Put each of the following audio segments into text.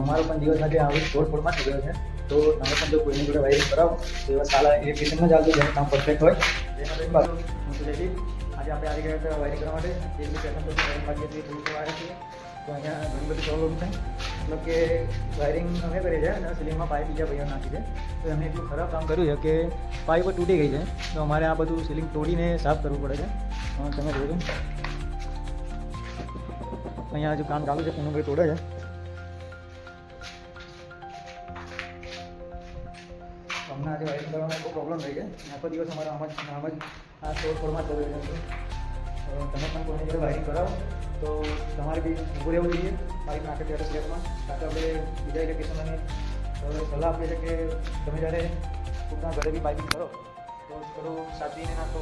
અમારો પણ દિવસ આજે આવી તોડફોડમાં થઈ ગયો છે. તો તમે પણ જો કોઈની જોડે વાયરિંગ કરાવો, તો એવા સારા ઇલેક્ટ્રિશિયનમાં જ આવજો, જેનું કામ પરફેક્ટ હોય. જેના બેન બાજુ હું જયદીપ આજે આપણે આવી ગયા હતા વાયરિંગ કરવા માટે. જે બી પેટર્ન તો વાયરિંગ બાકી હતી થોડું આવે છે તો અહીંયા ઘણી બધી પ્રોબ્લેમ છે. મતલબ કે વાયરિંગ અમે કરીએ છીએ અને સિલિંગમાં પાઇપ બીજા ભાઈઓ નાખી છે. તો એમને એટલું ખરાબ કામ કર્યું છે કે પાઇપ તૂટી ગઈ છે. તો અમારે આ બધું સીલિંગ તોડીને સાફ કરવું પડે છે. તમે જોજો. અહીંયા હજુ કામ ચાલુ છે, પૂનમભાઈ તોડે છે. અમને આજે વાયરિંગ કરવામાં બહુ પ્રોબ્લેમ થઈ છે આખો દિવસ અમારો આમ જ આમ જ આ તોડફોડમાં જ રહ્યો છે તો તમે પણ કોઈની જોડે વાયરિંગ કરાવો. તો તમારે બી ઊભું રહેવું જોઈએ મારી નાખે ત્યારે સ્લેબમાં કાં આપણે બીજા ઇલેક્ટ્રિશિયનને સલાહ આપીએ છીએ કે તમે જ્યારે પોતાના ઘરે બી પાઇપિંગ કરો, તો થોડું સાચવીને નાખો.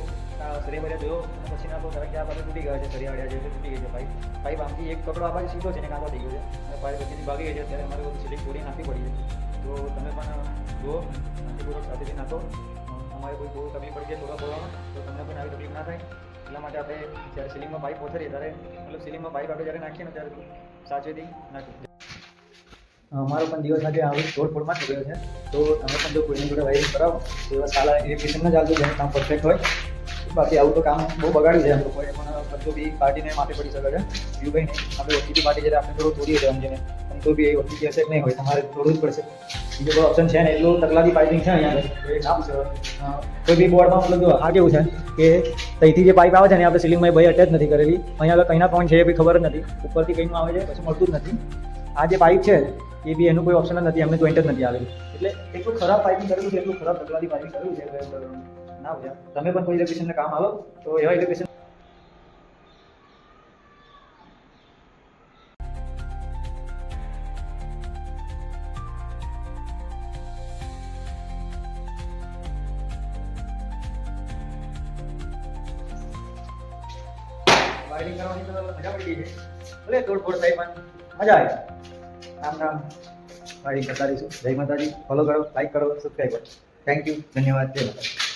સરિયા બરિયા જોયો પછી નાખો. કારણ કે આ પાસે તૂટી ગયા છે સરિયા વરિયા જેવું તૂટી ગઈ છે પાઇપ પાઇપ આમથી એક કપડો આ બાજુ સીધો છે ને કાંકો થઈ ગયો છે. અને પાઇપ પછી ભાગી ગઈ છે, ત્યારે અમારે બધું સીલિંગ તોડી નાખવી પડી છે. તો તમે પણ જુઓ, શાંતિપૂર્વક સાથેથી નાખો. અમારે કોઈ બહુ તકલીફ પડી જાય થોડા બોલવામાં તો તમને પણ આવી તકલીફ ના થાય. એટલા માટે આપણે જ્યારે સિલિંગમાં પાઇપ પહોંચીએ ત્યારે, મતલબ સિલિંગમાં પાઇપ આપણે જ્યારે નાખીએ ને ત્યારે સાચવેથી નાખીએ. અમારો પણ દિવસ આજે આવી તોડફોડમાં થઈ ગયો છે. તો તમે પણ જો કોઈની જોડે વાયરિંગ કરાવો, તો એવા સારા ઇલેક્ટ્રિશિયન જ આવજો જેનું કામ પરફેક્ટ હોય. બાકી આવું તો કામ બહુ બગાડ્યું છે. એમ લોકોએ પણ બધું બી પાર્ટીને માથે પડી શકે છે. બીજું કંઈ નહીં. આપણે ઓટીપી પાર્ટી જ્યારે આપણે થોડું તોડીએ છીએ સમજીને. તો બી એ ઓટીપી હશે નહીં હોય તમારે તોડવું જ પડશે. બીજો કોઈ ઓપ્શન છે ને, એટલું તકલાદી પાઇપિંગ છે અહીંયા. એ કામ છે. કોઈ બી બોર્ડમાં મતલબ જો આ કેવું છે? કે ત્યાંથી જે પાઇપ આવે છે ને આપણે સિલિંગમાં ભાઈ અટેચ નથી કરેલી. અહીંયા આગળ કઈના પોઈન્ટ છે એ બી ખબર જ નથી. ઉપરથી કંઈનું આવે છે, પછી મળતું જ નથી. આ જે પાઇપ છે, એ બી એનું કોઈ ઓપ્શન જ નથી, એમને જોઈન્ટ જ નથી આવેલું. એટલે એટલું ખરાબ પાઇપિંગ કરેલું છે, એટલું ખરાબ તકલાદી પાઇપિંગ કરેલું છે ના હોય તમે પણ કોઈ ઇલેક્ટ્રિશિયનને કામ આવો તો એવા ઇલેક્ટ્રિશિયન વાયરિંગ કરવાની તો મજા પડી ગઈ. છે ભલે તોડફોડ થાય, પણ મજા આવે. રામ નામ વાયરિંગ કરતા રહીશું જય માતાજી. ફોલો કરો લાઈક કરો સબસ્ક્રાઈબ કરો. થેન્ક યુ ધન્યવાદ. જય માતાજી.